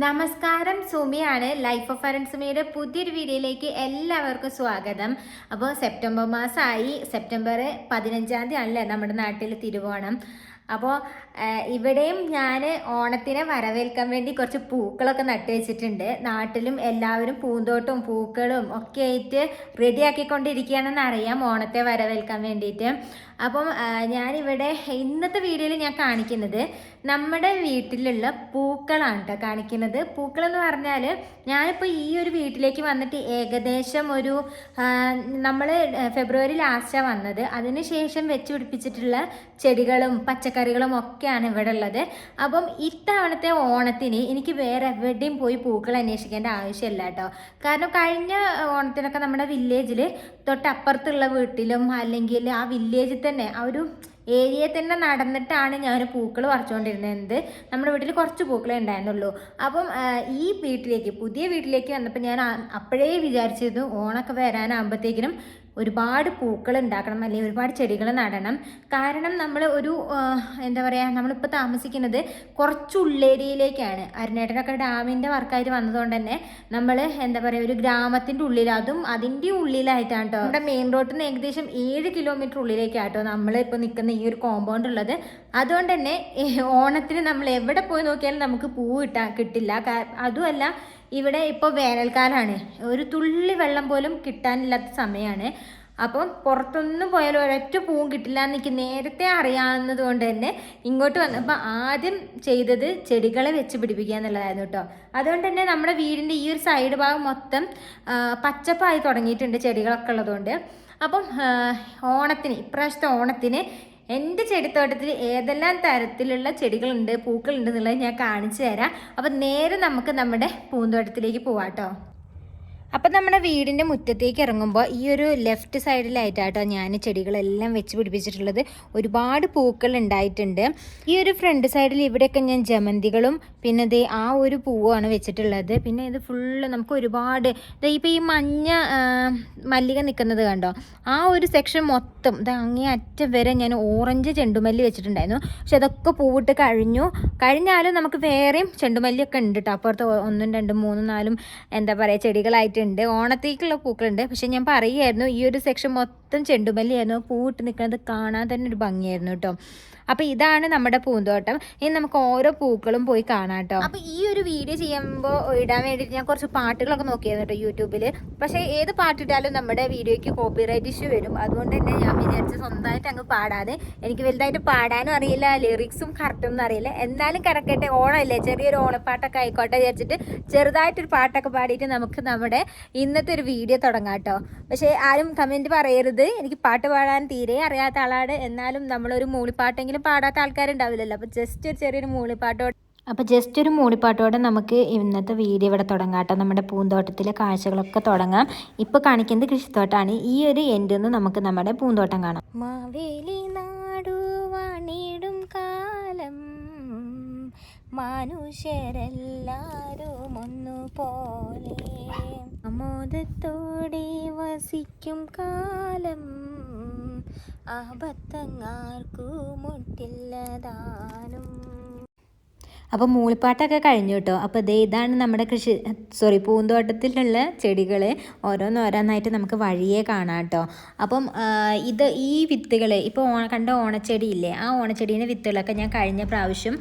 നമസ്കാരം സുമിയാണ്. Life of അരൺ സുമിയുടെ പുതിയൊരു വീഡിയോയിലേക്ക് എല്ലാവർക്കും സ്വാഗതം. അപ്പോൾ സെപ്റ്റംബർ മാസമായി. സെപ്റ്റംബർ പതിനഞ്ചാം തീയതി ആണല്ലേ നമ്മുടെ നാട്ടിൽ തിരുവോണം. അപ്പോൾ ഇവിടെയും ഞാൻ ഓണത്തിനെ വരവേൽക്കാൻ വേണ്ടി കുറച്ച് പൂക്കളൊക്കെ നട്ടു വെച്ചിട്ടുണ്ട്. നാട്ടിലും എല്ലാവരും പൂന്തോട്ടവും പൂക്കളും ഒക്കെ ആയിട്ട് റെഡിയാക്കിക്കൊണ്ടിരിക്കുകയാണെന്ന് അറിയാം ഓണത്തെ വരവേൽക്കാൻ വേണ്ടിയിട്ട്. അപ്പം ഞാനിവിടെ ഇന്നത്തെ വീഡിയോയിൽ ഞാൻ കാണിക്കുന്നത് നമ്മുടെ വീട്ടിലുള്ള പൂക്കളാണ് കേട്ടോ കാണിക്കുന്നത്. പൂക്കളെന്ന് പറഞ്ഞാൽ ഞാനിപ്പോൾ ഈ ഒരു വീട്ടിലേക്ക് വന്നിട്ട് ഏകദേശം ഒരു നമ്മൾ ഫെബ്രുവരി ലാസ്റ്റാണ് വന്നത്. അതിനുശേഷം വെച്ച് പിടിപ്പിച്ചിട്ടുള്ള ചെടികളും പച്ചക്കറികളും ഒക്കെയാണ് ഇവിടെ ഉള്ളത്. അപ്പം ഇത്തവണത്തെ ഓണത്തിന് എനിക്ക് വേറെ എവിടെയും പോയി പൂക്കൾ അന്വേഷിക്കേണ്ട ആവശ്യമില്ല കേട്ടോ കാരണം കഴിഞ്ഞ ഓണത്തിനൊക്കെ നമ്മുടെ വില്ലേജിൽ തൊട്ടപ്പുറത്തുള്ള വീട്ടിലും അല്ലെങ്കിൽ ആ വില്ലേജിൽ തന്നെ. ആ ഒരു ഏരിയയിൽ തന്നെ നടന്നിട്ടാണ് ഞാൻ പൂക്കൾ പറിച്ചുകൊണ്ടിരുന്നത് നമ്മുടെ വീട്ടിൽ കുറച്ച് പൂക്കളേ ഉണ്ടായിരുന്നുള്ളൂ. അപ്പം ഈ വീട്ടിലേക്ക് പുതിയ വീട്ടിലേക്ക് വന്നപ്പോൾ ഞാൻ അപ്പോഴേ വിചാരിച്ചിരുന്നു ഓണമൊക്കെ വരാനാകുമ്പോഴത്തേക്കിനും ഒരുപാട് പൂക്കൾ ഉണ്ടാക്കണം അല്ലെങ്കിൽ ഒരുപാട് ചെടികൾ നടണം. കാരണം നമ്മൾ ഒരു എന്താ പറയുക നമ്മളിപ്പോൾ താമസിക്കുന്നത് കുറച്ച് ഉള്ളേരിയയിലേക്കാണ്. അരുണേട്ടനൊക്കെ ഡാമിന്റെ വർക്കായിട്ട് വന്നതുകൊണ്ട് തന്നെ നമ്മൾ എന്താ പറയുക ഒരു ഗ്രാമത്തിന്റെ ഉള്ളിൽ അതും അതിന്റെ ഉള്ളിലായിട്ടാണ് കേട്ടോ നമ്മുടെ മെയിൻ റോഡിൽ നിന്ന് ഏകദേശം ഏഴ് കിലോമീറ്റർ ഉള്ളിലേക്കാട്ടോ നമ്മൾ ഇപ്പോൾ നിൽക്കുന്ന ഈ ഒരു കോമ്പൗണ്ട് ഉള്ളത്. അതുകൊണ്ട് തന്നെ ഓണത്തിന് നമ്മൾ എവിടെ പോയി നോക്കിയാലും നമുക്ക് പൂ കിട്ടാ കിട്ടില്ല. അതുമല്ല ഇവിടെ ഇപ്പോൾ വേനൽക്കാലമാണ് ഒരു തുള്ളി വെള്ളം പോലും കിട്ടാനില്ലാത്ത സമയമാണ് അപ്പം പുറത്തൊന്നും പോയാലും ഒരൊറ്റ പൂവും കിട്ടില്ല എനിക്ക് നേരത്തെ അറിയാവുന്നത് കൊണ്ട് തന്നെ ഇങ്ങോട്ട് വന്നപ്പോൾ ആദ്യം ചെയ്തത് ചെടികളെ വെച്ച് പിടിപ്പിക്കുക എന്നുള്ളതായിരുന്നു കേട്ടോ. അതുകൊണ്ട് തന്നെ നമ്മുടെ വീടിന്റെ ഈ ഒരു സൈഡ് ഭാഗം മൊത്തം പച്ചപ്പായി തുടങ്ങിയിട്ടുണ്ട് ചെടികളൊക്കെ ഉള്ളതുകൊണ്ട്. അപ്പം ഓണത്തിന് ഇപ്രാവശ്യത്തെ ഓണത്തിന് എന്റെ ചെടിത്തോട്ടത്തിൽ ഏതെല്ലാം തരത്തിലുള്ള ചെടികളുണ്ട് പൂക്കളുണ്ട് എന്നുള്ളത് ഞാൻ കാണിച്ചു തരാം. അപ്പം നേരെ നമുക്ക് നമ്മുടെ പൂന്തോട്ടത്തിലേക്ക് പോവാട്ടോ. അപ്പം നമ്മുടെ വീടിന്റെ മുറ്റത്തേക്ക് ഇറങ്ങുമ്പോൾ ഈ ഒരു ലെഫ്റ്റ് സൈഡിലായിട്ടാട്ടോ ഞാൻ ചെടികളെല്ലാം വെച്ച് പിടിപ്പിച്ചിട്ടുള്ളത്. ഒരുപാട് പൂക്കൾ ഉണ്ടായിട്ടുണ്ട്. ഈ ഒരു ഫ്രണ്ട് സൈഡിൽ ഇവിടെയൊക്കെ ഞാൻ ജമന്തികളും പിന്നെ ദേ ആ ഒരു പൂവാണ് വെച്ചിട്ടുള്ളത്. പിന്നെ ഇത് ഫുള്ള് നമുക്ക് ഒരുപാട് ഇപ്പോൾ ഈ മഞ്ഞ മല്ലിക നിൽക്കുന്നത് കണ്ടോ? ആ ഒരു സെക്ഷൻ മൊത്തം ഇത് അങ്ങേ അറ്റം വരെ ഞാൻ ഓറഞ്ച് ചെണ്ടുമല്ലി വെച്ചിട്ടുണ്ടായിരുന്നു. പക്ഷെ അതൊക്കെ പൂവിട്ട് കഴിഞ്ഞു. കഴിഞ്ഞാലും നമുക്ക് വേറെയും ചെണ്ടുമല്ലിയൊക്കെ ഉണ്ട് കേട്ടോ അപ്പുറത്ത് ഒന്നും രണ്ടും മൂന്നും നാലും എന്താ പറയുക ചെടികളായിട്ടുണ്ട് ഓണത്തേക്കുള്ള പൂക്കളുണ്ട്. പക്ഷെ ഞാൻ പറയുമായിരുന്നു ഈ ഒരു സെക്ഷൻ മൊത്തം ചെണ്ടുമല്ലിയായിരുന്നു. പൂവിട്ട് നിൽക്കുന്നത് കാണാൻ തന്നെ ഒരു ഭംഗിയായിരുന്നു കേട്ടോ. അപ്പോൾ ഇതാണ് നമ്മുടെ പൂന്തോട്ടം. ഇനി നമുക്ക് ഓരോ പൂക്കളും പോയി കാണാം കേട്ടോ. അപ്പോൾ ഈ ഒരു വീഡിയോ ചെയ്യുമ്പോൾ ഇടാൻ വേണ്ടിയിട്ട് ഞാൻ കുറച്ച് പാട്ടുകളൊക്കെ നോക്കിയായിരുന്നു കേട്ടോ യൂട്യൂബിൽ പക്ഷേ ഏത് പാട്ടിട്ടാലും നമ്മുടെ വീഡിയോയ്ക്ക് കോപ്പിറൈറ്റ് ഇഷ്യൂ വരും. അതുകൊണ്ട് തന്നെ ഞാൻ വിചാരിച്ച് സ്വന്തമായിട്ട് അങ്ങ് പാടാതെ എനിക്ക് വലുതായിട്ട് പാടാനും അറിയില്ല ലിറിക്സും കറക്റ്റൊന്നും അറിയില്ല. എന്നാലും കിടക്കട്ടെ ഓണമല്ലേ? ചെറിയൊരു ഓണപ്പാട്ടൊക്കെ ആയിക്കോട്ടെ വിചാരിച്ചിട്ട് ചെറുതായിട്ടൊരു പാട്ടൊക്കെ പാടിയിട്ട് നമുക്ക് നമ്മുടെ ഇന്നത്തെ ഒരു വീഡിയോ തുടങ്ങാം കേട്ടോ. പക്ഷേ ആരും കമന്റ് പറയരുത്. എനിക്ക് പാട്ട് പാടാൻ തീരെ അറിയാത്ത ആളാണ്. എന്നാലും നമ്മളൊരു മൂളിപ്പാട്ടെങ്കിലും പാടാത്ത ആൾക്കാരുണ്ടാവില്ലല്ലോ. അപ്പോൾ ജസ്റ്റ് ഒരു ചെറിയൊരു മൂളിപ്പാട്ടോടെ അപ്പോൾ ജസ്റ്റ് ഒരു മൂളിപ്പാട്ടോടെ നമുക്ക് ഇന്നത്തെ വീഡിയോ ഇവിടെ തുടങ്ങാം കേട്ടോ നമ്മുടെ പൂന്തോട്ടത്തിലെ കാഴ്ചകളൊക്കെ തുടങ്ങാം. ഇപ്പോൾ കാണിക്കുന്നത് കൃഷിത്തോട്ടാണ്. ഈ ഒരു എൻഡിൽ നിന്ന് നമുക്ക് നമ്മുടെ പൂന്തോട്ടം കാണാം. മാവേലി കാലം. മനുഷ്യരെല്ലാരും ഒന്നുപോലെ അമോദത്തോടെ വസിക്കും കാലം ആപത്തങ്ങാർക്കു മുട്ടില്ലതാനും. അപ്പോൾ മൂളിപ്പാട്ടൊക്കെ കഴിഞ്ഞു കേട്ടോ. അപ്പോൾ ദേ ഇതാണ് നമ്മുടെ കൃഷി സോറി പൂന്തോട്ടത്തിലുള്ള ചെടികൾ ഓരോന്നോരോന്നായിട്ട് നമുക്ക് വഴിയെ കാണാം കേട്ടോ. അപ്പം ഇത് ഈ വിത്തുകൾ ഇപ്പോൾ ഓണ കണ്ട ഓണച്ചെടിയില്ലേ? ആ ഓണച്ചെടീന്റെ വിത്തുകളൊക്കെ ഞാൻ കഴിഞ്ഞ പ്രാവശ്യം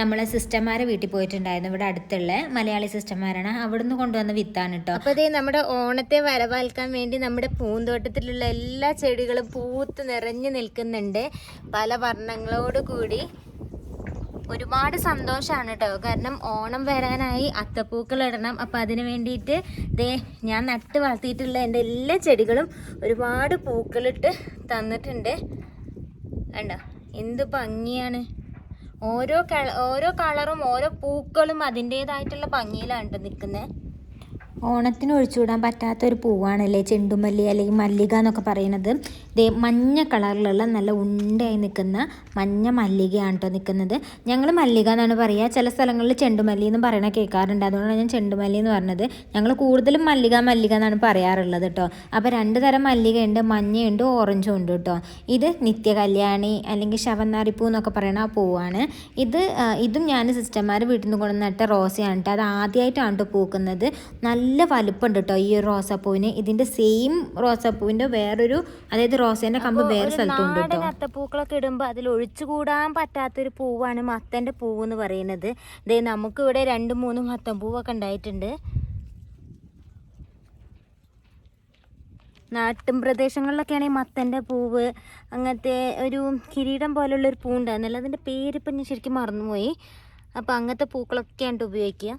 നമ്മളെ സിസ്റ്റർമാരെ വീട്ടിൽ പോയിട്ടുണ്ടായിരുന്നു. ഇവിടെ അടുത്തുള്ള മലയാളി സിസ്റ്റർമാരാണ്. അവിടുന്ന് കൊണ്ടുവന്ന വിത്താണ് കേട്ടോ അപ്പോൾ അതേ നമ്മുടെ ഓണത്തെ വരവാൽക്കാൻ വേണ്ടി നമ്മുടെ പൂന്തോട്ടത്തിലുള്ള എല്ലാ ചെടികളും പൂത്ത് നിറഞ്ഞു നിൽക്കുന്നുണ്ട്. പല വർണങ്ങളോട് കൂടി ഒരുപാട് സന്തോഷമാണ് കേട്ടോ കാരണം ഓണം വരാനായി അത്തപ്പൂക്കൾ ഇടണം. അപ്പം അതിന് വേണ്ടിയിട്ട് ദേ ഞാൻ നട്ട് വളർത്തിയിട്ടുള്ള എന്റെ എല്ലാ ചെടികളും ഒരുപാട് പൂക്കളിട്ട് തന്നിട്ടുണ്ട്. കണ്ടോ? എന്ത് ഭംഗിയാണ്. ഓരോ കള ഓരോ കളറും ഓരോ പൂക്കളും അതിന്റേതായിട്ടുള്ള ഭംഗിയിലാണ് നിൽക്കുന്നത് ഓണത്തിന് ഒഴിച്ചുവിടാൻ പറ്റാത്തൊരു പൂവാണല്ലേ? ചെണ്ടുമല്ലി അല്ലെങ്കിൽ മല്ലിക എന്നൊക്കെ പറയുന്നത്. ദേ മഞ്ഞ കളറിലുള്ള നല്ല ഉണ്ടയായി നിൽക്കുന്ന മഞ്ഞ മല്ലികയാണ് കേട്ടോ നിൽക്കുന്നത്. ഞങ്ങൾ മല്ലിക എന്നാണ് പറയുക. ചില സ്ഥലങ്ങളിൽ ചെണ്ടുമല്ലി എന്ന് പറയണ കേൾക്കാറുണ്ട്. അതുകൊണ്ടാണ് ഞാൻ ചെണ്ടുമല്ലി എന്ന് പറഞ്ഞത്. ഞങ്ങൾ കൂടുതലും മല്ലിക മല്ലിക എന്നാണ് പറയാറുള്ളത് കേട്ടോ അപ്പോൾ രണ്ട് തരം മല്ലികയുണ്ട്. മഞ്ഞയുണ്ട് ഓറഞ്ചും ഉണ്ട് കേട്ടോ ഇത് നിത്യകല്യാണി അല്ലെങ്കിൽ ശവന്നാറിപ്പൂ എന്നൊക്കെ പറയണ ആ പൂവാണ്. ഇത് ഇതും ഞാൻ സിസ്റ്റർമാർ വീട്ടിൽ നിന്ന് കൊണ്ടുവന്ന നട്ട റോസയാണ് കേട്ടോ അത് ആദ്യമായിട്ടാണ് കേട്ടോ പൂക്കുന്നത്. നല്ല വലുപ്പമുണ്ട് കേട്ടോ ഈ ഒരു റോസാപ്പൂവിന്. ഇതിന്റെ സെയിം റോസാപ്പൂവിന്റെ വേറൊരു അതായത് റോസേന്റെ കമ്പ് വേറെ സ്ഥലത്തുണ്ട് കേട്ടോ അത്തപ്പൂക്കളൊക്കെ ഇടുമ്പോൾ അതിൽ ഒഴിച്ചുകൂടാൻ പറ്റാത്തൊരു പൂവാണ് മത്തന്റെ പൂവ് എന്ന് പറയുന്നത്. ദേ നമുക്കിവിടെ രണ്ട് മൂന്ന് മത്തൻ പൂവൊക്കെ ഉണ്ടായിട്ടുണ്ട്. നാട്ടും പ്രദേശങ്ങളിലൊക്കെയാണെങ്കിൽ മത്തന്റെ പൂവ്. അങ്ങനത്തെ ഒരു കിരീടം പോലുള്ളൊരു പൂ ഉണ്ടായിരുന്നല്ലോ അതിന്റെ പേരിപ്പം ഞാൻ ശരിക്കും മറന്നുപോയി. അപ്പോൾ അങ്ങനത്തെ പൂക്കളൊക്കെയാണ് ഉപയോഗിക്കുക.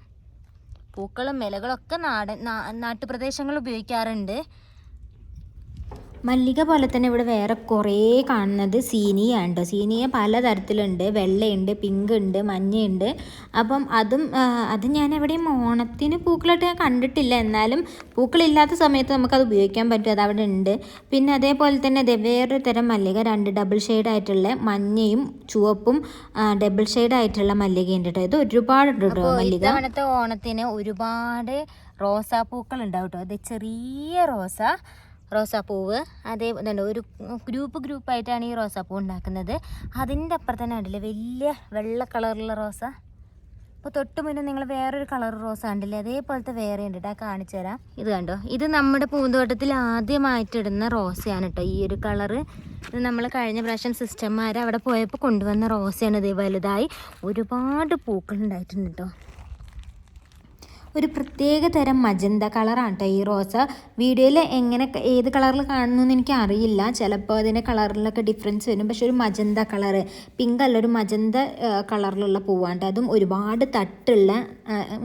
പൂക്കളും ഇലകളൊക്കെ നാടൻ നാട്ടുപ്രദേശങ്ങൾ ഉപയോഗിക്കാറുണ്ട്. മല്ലിക പോലെ തന്നെ ഇവിടെ വേറെ കുറേ കാണുന്നത് സീനിയാണ് കേട്ടോ സീനിയ പലതരത്തിലുണ്ട്. വെള്ളയുണ്ട് പിങ്ക് ഉണ്ട് മഞ്ഞയുണ്ട്. അപ്പം അതും അത് ഞാൻ എവിടെയും ഓണത്തിന് പൂക്കളായിട്ട് ഞാൻ കണ്ടിട്ടില്ല. എന്നാലും പൂക്കളില്ലാത്ത സമയത്ത് നമുക്കത് ഉപയോഗിക്കാൻ പറ്റും. അത് അവിടെ ഉണ്ട്. പിന്നെ അതേപോലെ തന്നെ അതെ വേറൊരു തരം മല്ലിക രണ്ട് ഡബിൾ ആയിട്ടുള്ള മഞ്ഞയും ചുവപ്പും ഡബിൾ ആയിട്ടുള്ള മല്ലികയുണ്ട് കേട്ടോ ഇത് ഒരുപാടുണ്ട് കേട്ടോ മല്ലിക. ഓണത്തിന് ഒരുപാട് റോസാപ്പൂക്കൾ ഉണ്ടാവും കേട്ടോ അത് ചെറിയ റോസ. റോസാപ്പൂവ് അതേ ഇതുണ്ട് ഒരു ഗ്രൂപ്പ് ഗ്രൂപ്പായിട്ടാണ് ഈ റോസാപ്പൂ ഉണ്ടാക്കുന്നത്. അതിന്റെ അപ്പുറം തന്നെ ഉണ്ടല്ലേ വലിയ വെള്ള കളറുള്ള റോസ. അപ്പോൾ തൊട്ട് മുന്നേ നിങ്ങൾ വേറൊരു കളർ റോസ കണ്ടില്ലേ അതേപോലത്തെ വേറെ ഉണ്ട് കേട്ടോ കാണിച്ചു തരാം. ഇത് കണ്ടോ ഇത് നമ്മുടെ പൂന്തോട്ടത്തിൽ ആദ്യമായിട്ടിടുന്ന റോസയാണ് കേട്ടോ ഈ ഒരു കളറ്. ഇത് നമ്മൾ കഴിഞ്ഞ പ്രാവശ്യം സിസ്റ്റർമാർ അവിടെ പോയപ്പോൾ കൊണ്ടുവന്ന റോസയാണ് ഇത് വലുതായി. ഒരുപാട് പൂക്കൾ ഉണ്ടായിട്ടുണ്ട് കേട്ടോ ഒരു പ്രത്യേക തരം മജന്ത കളറാണ് കേട്ടോ ഈ റോസ്. വീഡിയോയിൽ എങ്ങനെ ഏത് കളറിൽ കാണുന്നു എനിക്ക് അറിയില്ല. ചിലപ്പോൾ അതിന്റെ കളറിലൊക്കെ ഡിഫറൻസ് വരും. പക്ഷെ ഒരു മജന്ത കളറ് പിങ്ക് അല്ല ഒരു മജന്ത കളറിലുള്ള പൂവാണ് അതും ഒരുപാട് തട്ടുള്ള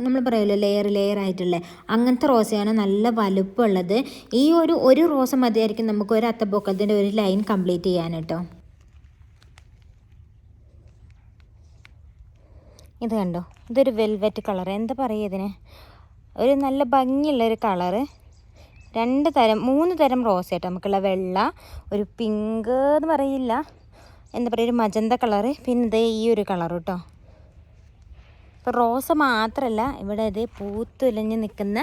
നമ്മൾ പറയുമല്ലോ ലെയർ ലെയർ ആയിട്ടുള്ള അങ്ങനത്തെ റോസയാണ് നല്ല വലുപ്പമുള്ളത്. ഈ ഒരു ഒരു റോസ മതിയായിരിക്കും നമുക്ക് ഒരു അത്തപ്പൊക്കത്തിന്റെ ഒരു ലൈൻ കംപ്ലീറ്റ് ചെയ്യാൻ കേട്ടോ ഇത് കണ്ടോ? ഇതൊരു വെൽവെറ്റ് കളർ എന്താ പറയുക ഇതിന്? ഒരു നല്ല ഭംഗിയുള്ളൊരു കളറ് രണ്ട് തരം മൂന്ന് തരം റോസ് ആയിട്ട് നമുക്കുള്ള വെള്ള ഒരു പിങ്ക് എന്ന് പറയില്ല. എന്താ പറയുക ഒരു മജന്ത കളറ് പിന്നെ ഇതേ ഈ ഒരു കളർ കേട്ടോ ഇപ്പോൾ റോസ് മാത്രമല്ല ഇവിടെ ഇത് പൂത്തുലഞ്ഞ് നിൽക്കുന്ന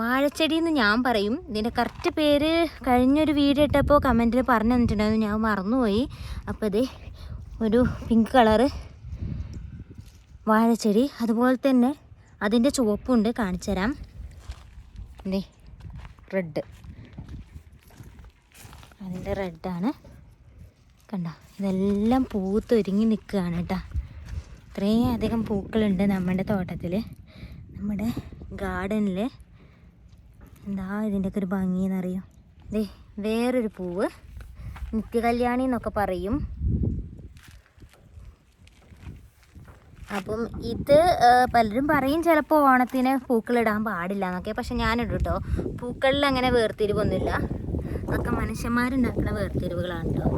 വാഴച്ചെടി എന്ന് ഞാൻ പറയും. ഇതിന്റെ കറക്റ്റ് പേര് കഴിഞ്ഞൊരു വീഡിയോ ഇട്ടപ്പോൾ കമന്റിൽ പറഞ്ഞു തന്നിട്ടുണ്ടായിരുന്നു. ഞാൻ മറന്നുപോയി. അപ്പോൾ ഇത് ഒരു പിങ്ക് കളറ് വാഴച്ചെടി അതുപോലെ തന്നെ അതിന്റെ ചുവപ്പുണ്ട് കാണിച്ചു തരാം ദേ റെഡ്. അതിന്റെ റെഡാണ്. കണ്ട ഇതെല്ലാം പൂത്തൊരുങ്ങി നിൽക്കുകയാണ് കേട്ടോ. ഇത്രയും അധികം പൂക്കളുണ്ട് നമ്മുടെ തോട്ടത്തിൽ നമ്മുടെ ഗാർഡനിൽ എന്താ ഇതിന്റെയൊക്കെ ഒരു ഭംഗിയെന്നറിയോ? ദേ വേറൊരു പൂവ്. നിത്യകല്യാണി എന്നൊക്കെ പറയും. അപ്പം ഇത് പലരും പറയും ചിലപ്പോൾ ഓണത്തിന് പൂക്കളിടാൻ പാടില്ല എന്നൊക്കെ പക്ഷെ ഞാനിടും കേട്ടോ പൂക്കളിൽ അങ്ങനെ വേർതിരിവൊന്നുമില്ല. അതൊക്കെ മനുഷ്യന്മാരുണ്ടാക്കുന്ന വേർതിരിവുകളാണ് കേട്ടോ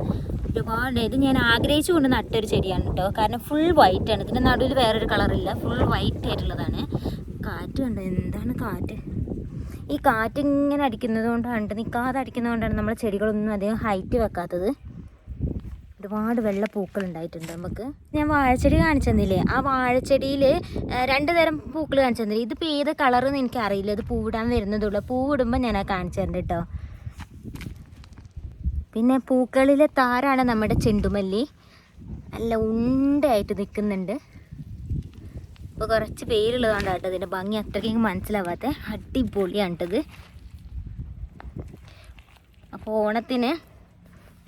ഒരുപാട് ഇത് ഞാൻ ആഗ്രഹിച്ചു കൊണ്ട് നട്ടൊരു ചെടിയാണ് കേട്ടോ കാരണം ഫുൾ വൈറ്റ് ആണ്. ഇതിന്റെ നടുവിൽ വേറൊരു കളറില്ല. ഫുൾ വൈറ്റ് ആയിട്ടുള്ളതാണ്. കാറ്റ് കണ്ടോ? എന്താണ് കാറ്റ്? ഈ കാറ്റ് ഇങ്ങനെ അടിക്കുന്നത് കൊണ്ടാണ് നിൽക്കാതെ അടിക്കുന്നത് കൊണ്ടാണ് നമ്മൾ ചെടികളൊന്നും അധികം ഹൈറ്റ് വെക്കാത്തത്. ഒരുപാട് വെള്ള പൂക്കൾ ഉണ്ടായിട്ടുണ്ട് നമുക്ക്. ഞാൻ വാഴച്ചെടി കാണിച്ചു തന്നില്ലേ? ആ വാഴച്ചെടിയിൽ രണ്ട് തരം പൂക്കൾ കാണിച്ചു തന്നില്ലേ? ഇതിപ്പോൾ ഏത് കളറെന്ന് എനിക്ക് അറിയില്ല ഇത് പൂവിടാൻ വരുന്നതുള്ളൂ. പൂവിടുമ്പോൾ ഞാൻ ആ കാണിച്ചു തരുന്നുണ്ട് കേട്ടോ. പിന്നെ പൂക്കളിലെ താരാണ് നമ്മുടെ ചെണ്ടുമല്ലി. നല്ല ഉണ്ടായിട്ട് നിൽക്കുന്നുണ്ട് ഇപ്പോൾ കുറച്ച് പേരുള്ളതുകൊണ്ടാണ് കേട്ടോ ഇതിന്റെ ഭംഗി. അത്രയ്ക്ക് മനസ്സിലാവാത്ത. അടിപൊളിയാണ് കേട്ടത് അപ്പോൾ ഓണത്തിന്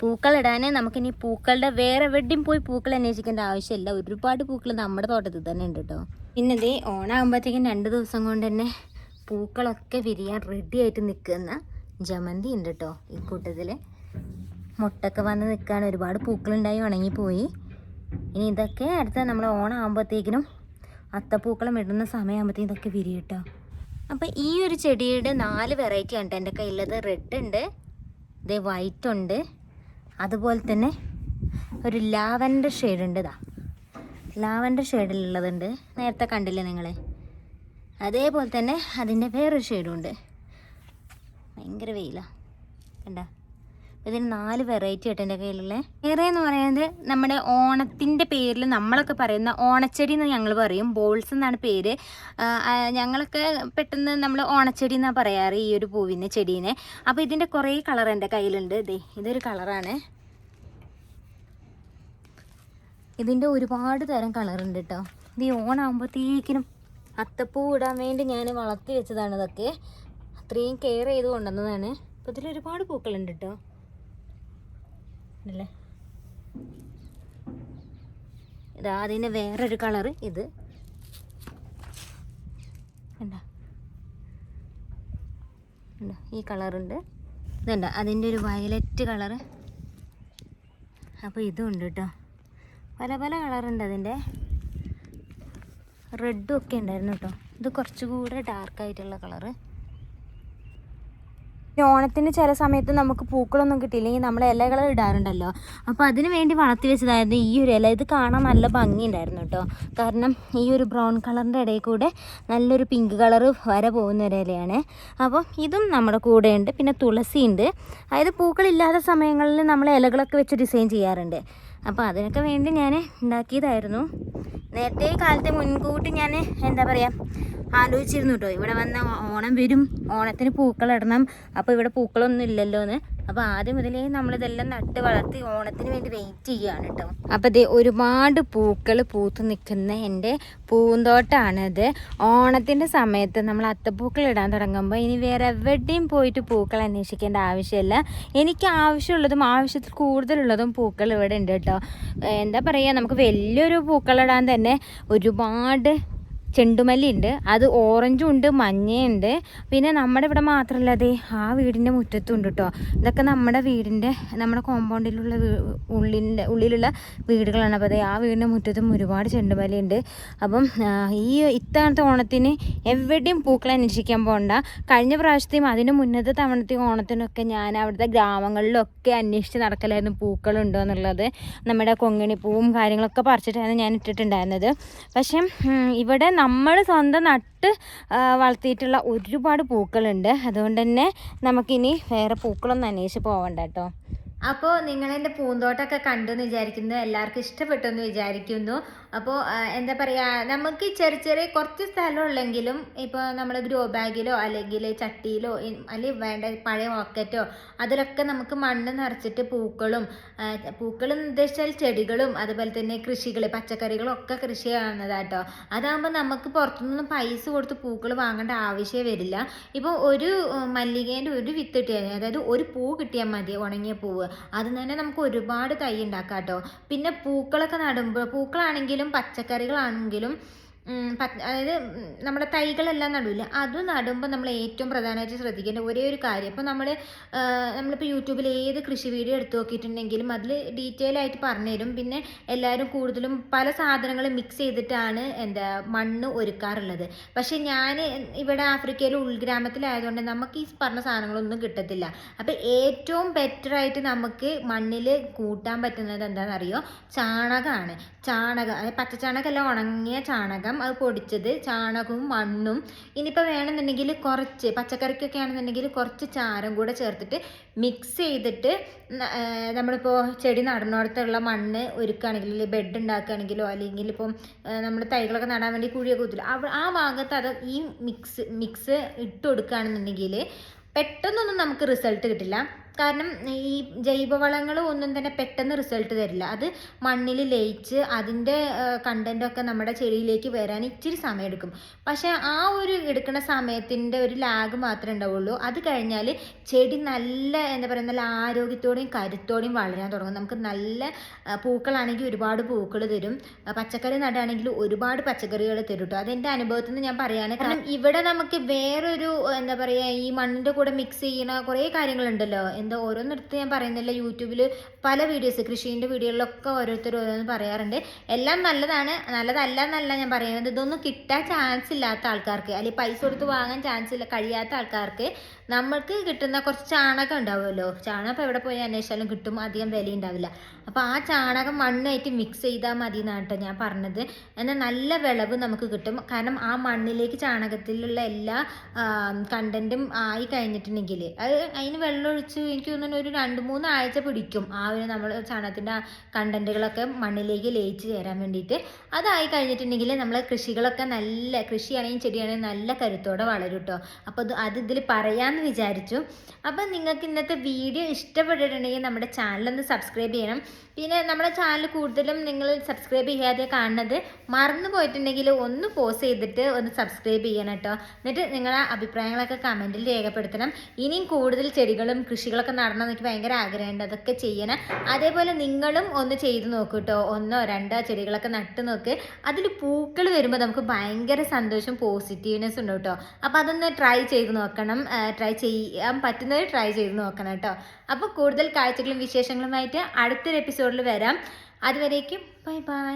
പൂക്കളിടാൻ നമുക്കിനി പൂക്കളുടെ വേറെ വെഡിങ് പോയി പൂക്കൾ അന്വേഷിക്കേണ്ട ആവശ്യമില്ല. ഒരുപാട് പൂക്കൾ നമ്മുടെ തോട്ടത്തിൽ തന്നെ ഉണ്ട് കേട്ടോ പിന്നെ ഇതേ ഓണാകുമ്പോഴത്തേക്കും രണ്ട് ദിവസം കൊണ്ട് തന്നെ പൂക്കളൊക്കെ വിരിയാൻ റെഡി ആയിട്ട് നിൽക്കുന്ന ജമന്തി ഉണ്ട് കേട്ടോ ഈ കൂട്ടത്തിൽ മുട്ടൊക്കെ വന്ന് നിൽക്കാൻ ഒരുപാട് പൂക്കളുണ്ടായി ഉണങ്ങിപ്പോയി. ഇനി ഇതൊക്കെ അടുത്ത നമ്മൾ ഓണാകുമ്പോഴത്തേക്കിനും അത്തപ്പൂക്കളം ഇടുന്ന സമയമാകുമ്പോഴത്തേക്കും ഇതൊക്കെ വിരിയും കേട്ടോ അപ്പോൾ ഈ ഒരു ചെടിയുടെ നാല് വെറൈറ്റി ഉണ്ട് എന്റെ കയ്യിലത്. റെഡ് ഉണ്ട് ഇതേ വൈറ്റ് ഉണ്ട് അതുപോലെ തന്നെ ഒരു ലാവൻഡർ ഷെയ്ഡ് ഉണ്ട് ഇതാ. ലാവൻഡർ ഷെയ്ഡിലുള്ളതുണ്ട്. നേരത്തെ കണ്ടില്ലേ നിങ്ങൾ അതേപോലെ തന്നെ അതിന്റെ വേറൊരു ഷെയ്ഡും ഉണ്ട്. ഭയങ്കര വെയിലാണ് കണ്ട? ഇതിന് നാല് വെറൈറ്റി ആയിട്ട് എന്റെ കയ്യിലുള്ള. വേറെ എന്ന് പറയുന്നത് നമ്മുടെ ഓണത്തിന്റെ പേരിൽ നമ്മളൊക്കെ പറയുന്ന ഓണച്ചെടി എന്ന് ഞങ്ങൾ പറയും. ബോൾസ് എന്നാണ് പേര്. ഞങ്ങളൊക്കെ പെട്ടെന്ന് നമ്മൾ ഓണച്ചെടി എന്നാണ് പറയാറ് ഈ ഒരു പൂവിനെ ചെടീനെ. അപ്പോൾ ഇതിന്റെ കുറേ കളർ എന്റെ കയ്യിലുണ്ട്. ദേ ഇതൊരു കളറാണ് ഇതിന്റെ ഒരുപാട് തരം കളറുണ്ട് കേട്ടോ ഇത് ഓണാകുമ്പോഴത്തേക്കിനും അത്തപ്പൂ ഇടാൻ വേണ്ടി ഞാൻ വളർത്തി വെച്ചതാണ് ഇതൊക്കെ. അത്രയും കെയർ ചെയ്ത് കൊണ്ടുവന്നതാണ് അപ്പോൾ ഇതിൽ ഒരുപാട് പൂക്കളുണ്ട് കേട്ടോ അല്ലേ ഇതാ അതിന്റെ വേറൊരു കളറ് ഇത്. കണ്ടോ? ഈ കളറുണ്ട്. ഇതുണ്ട്. അതിന്റെ ഒരു വയലറ്റ് കളറ്. അപ്പോൾ ഇതും ഉണ്ട് കേട്ടോ. പല പല കളറുണ്ട് അതിന്റെ. റെഡും ഒക്കെ ഉണ്ടായിരുന്നു കേട്ടോ. ഇത് കുറച്ചുകൂടെ ഡാർക്കായിട്ടുള്ള കളറ്. ഈ ഓണത്തിന് ചില സമയത്ത് നമുക്ക് പൂക്കളൊന്നും കിട്ടിയില്ലെങ്കിൽ നമ്മൾ ഇലകൾ ഇടാറുണ്ടല്ലോ. അപ്പോൾ അതിന് വേണ്ടി വളർത്തി വെച്ചതായിരുന്നു ഈ ഒരു ഇല. ഇത് കാണാൻ നല്ല ഭംഗിയുണ്ടായിരുന്നു കേട്ടോ. കാരണം ഈ ഒരു ബ്രൗൺ കളറിന്റെ ഇടയിൽ കൂടെ നല്ലൊരു പിങ്ക് കളർ വരെ പോകുന്ന ഒരു ഇലയാണ്. അപ്പോൾ ഇതും നമ്മുടെ കൂടെയുണ്ട്. പിന്നെ തുളസി ഉണ്ട് അതായത് പൂക്കളില്ലാത്ത സമയങ്ങളിൽ നമ്മൾ ഇലകളൊക്കെ വെച്ച് ഡിസൈൻ ചെയ്യാറുണ്ട്. അപ്പോൾ അതിനൊക്കെ വേണ്ടി ഞാൻ ഉണ്ടാക്കിയതായിരുന്നു നേരത്തെ കാലത്തെ മുൻകൂട്ടി ഞാൻ എന്താ പറയുക ആലോചിച്ചിരുന്നു കേട്ടോ ഇവിടെ വന്ന ഓണം വരും ഓണത്തിന് പൂക്കൾ ഇടണം. അപ്പോൾ ഇവിടെ പൂക്കളൊന്നും ഇല്ലല്ലോ എന്ന് അപ്പോൾ ആദ്യം മുതലേ നമ്മളിതെല്ലാം നട്ട് വളർത്തി ഓണത്തിന് വേണ്ടി വെയിറ്റ് ചെയ്യുകയാണ് കേട്ടോ അപ്പോൾ ഇത് ഒരുപാട് പൂക്കൾ പൂത്ത് നിൽക്കുന്ന എന്റെ പൂന്തോട്ടമാണിത് ഓണത്തിന്റെ സമയത്ത് നമ്മൾ അത്തപ്പൂക്കൾ ഇടാൻ തുടങ്ങുമ്പോൾ ഇനി വേറെ എവിടെയും പോയിട്ട് പൂക്കൾ അന്വേഷിക്കേണ്ട ആവശ്യമില്ല. എനിക്ക് ആവശ്യമുള്ളതും ആവശ്യത്തിൽ കൂടുതലുള്ളതും പൂക്കൾ ഇവിടെ ഉണ്ട് കേട്ടോ എന്താ പറയുക നമുക്ക് വലിയൊരു പൂക്കളിടാൻ തന്നെ ഒരുപാട് ചെണ്ടുമല്ലി ഉണ്ട് അത് ഓറഞ്ചും ഉണ്ട് മഞ്ഞയുണ്ട്. പിന്നെ നമ്മുടെ ഇവിടെ മാത്രമല്ല അതേ ആ വീടിന്റെ മുറ്റത്തും ഉണ്ട് കേട്ടോ ഇതൊക്കെ നമ്മുടെ വീടിന്റെ നമ്മുടെ കോമ്പൗണ്ടിലുള്ള ഉള്ളിന്റെ ഉള്ളിലുള്ള വീടുകളാണ്. അപ്പോൾ അതേ ആ വീടിന്റെ മുറ്റത്തും ഒരുപാട് ചെണ്ടുമല്ലി ഉണ്ട് അപ്പം ഈ ഇത്തവണത്തെ ഓണത്തിന് എവിടെയും പൂക്കൾ അന്വേഷിക്കാൻ പോകണ്ട കഴിഞ്ഞ പ്രാവശ്യത്തെയും അതിന് മുന്നത്തെ തവണത്തെയും ഓണത്തിനൊക്കെ ഞാൻ അവിടുത്തെ ഗ്രാമങ്ങളിലൊക്കെ അന്വേഷിച്ച് നടക്കലായിരുന്നു പൂക്കളുണ്ടോ എന്നുള്ളത്. നമ്മുടെ കൊങ്ങിണിപ്പൂവും കാര്യങ്ങളൊക്കെ പറിച്ചിട്ടായിരുന്നു ഞാൻ ഇട്ടിട്ടുണ്ടായിരുന്നത്. പക്ഷേ ഇവിടെ നമ്മൾ സ്വന്തം നട്ട് വളർത്തിയിട്ടുള്ള ഒരുപാട് പൂക്കളുണ്ട്. അതുകൊണ്ട് തന്നെ നമുക്കിനി വേറെ പൂക്കളൊന്നും അന്വേഷിച്ച് പോകണ്ട കേട്ടോ. അപ്പോൾ നിങ്ങളെന്റെ പൂന്തോട്ടമൊക്കെ കണ്ടു എന്ന് വിചാരിക്കുന്നു. എല്ലാവർക്കും ഇഷ്ടപ്പെട്ടു എന്ന് വിചാരിക്കുന്നു. അപ്പോൾ എന്താ പറയുക നമുക്ക് ചെറിയ ചെറിയ കുറച്ച് സ്ഥലം ഉള്ളെങ്കിലും ഇപ്പോൾ നമ്മൾ ഗ്രോ ബാഗിലോ അല്ലെങ്കിൽ ചട്ടിയിലോ അല്ലെങ്കിൽ വേണ്ട പഴയ പോക്കറ്റോ അതിലൊക്കെ നമുക്ക് മണ്ണ് നിറച്ചിട്ട് പൂക്കളും പൂക്കളും ഉദ്ദേശിച്ചാൽ ചെടികളും അതുപോലെ തന്നെ കൃഷികൾ പച്ചക്കറികളും ഒക്കെ കൃഷി ചെയ്യുന്നതാട്ടോ. അതാകുമ്പോൾ നമുക്ക് പുറത്തുനിന്ന് പൈസ കൊടുത്ത് പൂക്കൾ വാങ്ങേണ്ട ആവശ്യമേ വരില്ല. ഇപ്പോൾ ഒരു മല്ലികേന്റെ ഒരു വിത്ത് കിട്ടിയാൽ അതായത് ഒരു പൂ കിട്ടിയാൽ മതി ഉണങ്ങിയ പൂവ്. അത് തന്നെ നമുക്ക് ഒരുപാട് തൈ ഉണ്ടാക്കാം കേട്ടോ പിന്നെ പൂക്കളൊക്കെ നടുമ്പോൾ പൂക്കളാണെങ്കിലും പച്ചക്കറികളാണെങ്കിലും അതായത് നമ്മുടെ തൈകളെല്ലാം നടൂല്ല അത് നടുമ്പോൾ നമ്മൾ ഏറ്റവും പ്രധാനമായിട്ട് ശ്രദ്ധിക്കേണ്ട ഒരേ ഒരു കാര്യം. ഇപ്പോൾ നമ്മൾ നമ്മളിപ്പോൾ യൂട്യൂബിൽ ഏത് കൃഷി വീഡിയോ എടുത്തു നോക്കിയിട്ടുണ്ടെങ്കിലും അതിൽ ഡീറ്റെയിൽ ആയിട്ട് പറഞ്ഞുതരും. പിന്നെ എല്ലാവരും കൂടുതലും പല സാധനങ്ങളും മിക്സ് ചെയ്തിട്ടാണ് എന്താ മണ്ണ് ഒരുക്കാറുള്ളത്. പക്ഷേ ഞാൻ ഇവിടെ ആഫ്രിക്കയിൽ ഉൾഗ്രാമത്തിലായതുകൊണ്ട് നമുക്ക് ഈ പറഞ്ഞ സാധനങ്ങളൊന്നും കിട്ടത്തില്ല. അപ്പോൾ ഏറ്റവും ബെറ്റർ ആയിട്ട് നമുക്ക് മണ്ണിൽ കൂട്ടാൻ പറ്റുന്നത് എന്താണെന്നറിയോ? ചാണകമാണ് ചാണകം അതായത് പച്ചച്ചാണകമല്ല ഉണങ്ങിയ ചാണകം അത് പൊടിച്ചത് ചാണകവും മണ്ണും. ഇനിയിപ്പോൾ വേണമെന്നുണ്ടെങ്കിൽ കുറച്ച് പച്ചക്കറിക്കൊക്കെ ആണെന്നുണ്ടെങ്കിൽ കുറച്ച് ചാരം കൂടെ ചേർത്തിട്ട് മിക്സ് ചെയ്തിട്ട് നമ്മളിപ്പോൾ ചെടി നടന്നിടത്തുള്ള മണ്ണ് ഒരുക്കുകയാണെങ്കിൽ ബെഡ് ഉണ്ടാക്കുകയാണെങ്കിലോ അല്ലെങ്കിൽ ഇപ്പം നമ്മൾ തൈകളൊക്കെ നടാൻ വേണ്ടി കുഴിയൊക്കെ കുത്തില്ല ആ ഭാഗത്ത് അത് ഈ മിക്സ് മിക്സ് ഇട്ട് കൊടുക്കുകയാണെന്നുണ്ടെങ്കിൽ പെട്ടെന്നൊന്നും നമുക്ക് റിസൾട്ട് കിട്ടില്ല. കാരണം ഈ ജൈവവളങ്ങൾ ഒന്നും തന്നെ പെട്ടെന്ന് റിസൾട്ട് തരില്ല. അത് മണ്ണിൽ ലയിച്ച് അതിന്റെ കണ്ടന്റൊക്കെ നമ്മുടെ ചെടിയിലേക്ക് വരാൻ ഇച്ചിരി സമയമെടുക്കും പക്ഷേ ആ ഒരു എടുക്കുന്ന സമയത്തിന്റെ ഒരു ലാഗ് മാത്രമേ ഉണ്ടാവുള്ളൂ. അത് കഴിഞ്ഞാൽ ചെടി നല്ല എന്താ പറയുക നല്ല ആരോഗ്യത്തോടെയും കരുത്തോടെയും വളരാൻ തുടങ്ങും. നമുക്ക് നല്ല പൂക്കളാണെങ്കിൽ ഒരുപാട് പൂക്കൾ തരും. പച്ചക്കറി നടുകയാണെങ്കിൽ ഒരുപാട് പച്ചക്കറികൾ തരും കേട്ടോ. അതെന്റെ അനുഭവത്തിൽ നിന്ന് ഞാൻ പറയാണ്. കാരണം ഇവിടെ നമുക്ക് വേറൊരു എന്താ പറയുക ഈ മണ്ണിന്റെ കൂടെ മിക്സ് ചെയ്യുന്ന കുറേ കാര്യങ്ങളുണ്ടല്ലോ. എന്താ ഓരോന്നെടുത്ത് ഞാൻ പറയുന്നില്ല. യൂട്യൂബിൽ പല വീഡിയോസ് കൃഷീന്റെ വീഡിയോകളിലൊക്കെ ഓരോരുത്തർ ഓരോന്ന് പറയാറുണ്ട്. എല്ലാം നല്ലതാണ്. നല്ലതല്ല എന്നല്ല ഞാൻ പറയുന്നത്. ഇതൊന്നും കിട്ടാൻ ചാൻസ് ഇല്ലാത്ത ആൾക്കാർക്ക് അല്ലെങ്കിൽ പൈസ കൊടുത്ത് വാങ്ങാൻ ചാൻസ് ഇല്ല കഴിയാത്ത ആൾക്കാർക്ക് നമ്മൾക്ക് കിട്ടുന്ന കുറച്ച് ചാണകം ഉണ്ടാവുമല്ലോ. ചാണകം ഇപ്പോൾ എവിടെ പോയി അന്വേഷിച്ചാലും കിട്ടും. അധികം വില ഉണ്ടാവില്ല. അപ്പോൾ ആ ചാണകം മണ്ണായിട്ട് മിക്സ് ചെയ്താൽ മതി എന്നാണ് കേട്ടോ ഞാൻ പറഞ്ഞത്. എന്നാൽ നല്ല വിളവ് നമുക്ക് കിട്ടും. കാരണം ആ മണ്ണിലേക്ക് ചാണകത്തിലുള്ള എല്ലാ കണ്ടന്റും ആയി കഴിഞ്ഞിട്ടുണ്ടെങ്കിൽ അത് അതിന് വെള്ളം ഒഴിച്ച് എനിക്ക് തോന്നുന്നു ഒരു രണ്ട് മൂന്ന് ആഴ്ച പിടിക്കും. ആ ഒരു നമ്മൾ ചാണകത്തിന്റെ കണ്ടന്റുകളൊക്കെ മണ്ണിലേക്ക് ലയിച്ച് ചേരാൻ വേണ്ടിയിട്ട്. അതായി കഴിഞ്ഞിട്ടുണ്ടെങ്കിൽ നമ്മളെ കൃഷികളൊക്കെ നല്ല കൃഷിയാണെങ്കിലും ചെടിയാണെങ്കിലും നല്ല കരുത്തോടെ വളരും കേട്ടോ. അപ്പോൾ അത് ഇതിൽ പറയാമെന്ന് വിചാരിച്ചു. അപ്പം നിങ്ങൾക്ക് ഇന്നത്തെ വീഡിയോ ഇഷ്ടപ്പെട്ടിട്ടുണ്ടെങ്കിൽ നമ്മുടെ ചാനലൊന്ന് സബ്സ്ക്രൈബ് ചെയ്യണം. പിന്നെ നമ്മുടെ ചാനൽ കൂടുതലും നിങ്ങൾ സബ്സ്ക്രൈബ് ചെയ്യാതെ കാണുന്നത് മറന്നു പോയിട്ടുണ്ടെങ്കിൽ ഒന്ന് പോസ് ചെയ്തിട്ട് ഒന്ന് സബ്സ്ക്രൈബ് ചെയ്യണം കേട്ടോ. എന്നിട്ട് നിങ്ങളുടെ അഭിപ്രായങ്ങളൊക്കെ കമന്റിൽ രേഖപ്പെടുത്തണം. ഇനിയും കൂടുതൽ ചെടികളും കൃഷികളൊക്കെ നടണം എനിക്ക് ഭയങ്കര ആഗ്രഹമുണ്ട്. അതൊക്കെ ചെയ്യണം. അതേപോലെ നിങ്ങളും ഒന്ന് ചെയ്ത് നോക്കൂ കേട്ടോ. ഒന്നോ രണ്ടോ ചെടികളൊക്കെ നട്ട് നോക്ക്. അതിൽ പൂക്കൾ വരുമ്പോൾ നമുക്ക് ഭയങ്കര സന്തോഷം പോസിറ്റീവ്നെസ് ഉണ്ട് കേട്ടോ. അപ്പോൾ അതൊന്ന് ട്രൈ ചെയ്ത് നോക്കണം. ട്രൈ ചെയ്യാൻ പറ്റുന്നത് ട്രൈ ചെയ്ത് നോക്കണം കേട്ടോ. അപ്പോൾ കൂടുതൽ കാഴ്ചകളും വിശേഷങ്ങളുമായിട്ട് അടുത്തൊരു എപ്പിസോഡിൽ വരാം. അതുവരേക്കും ബൈ ബൈ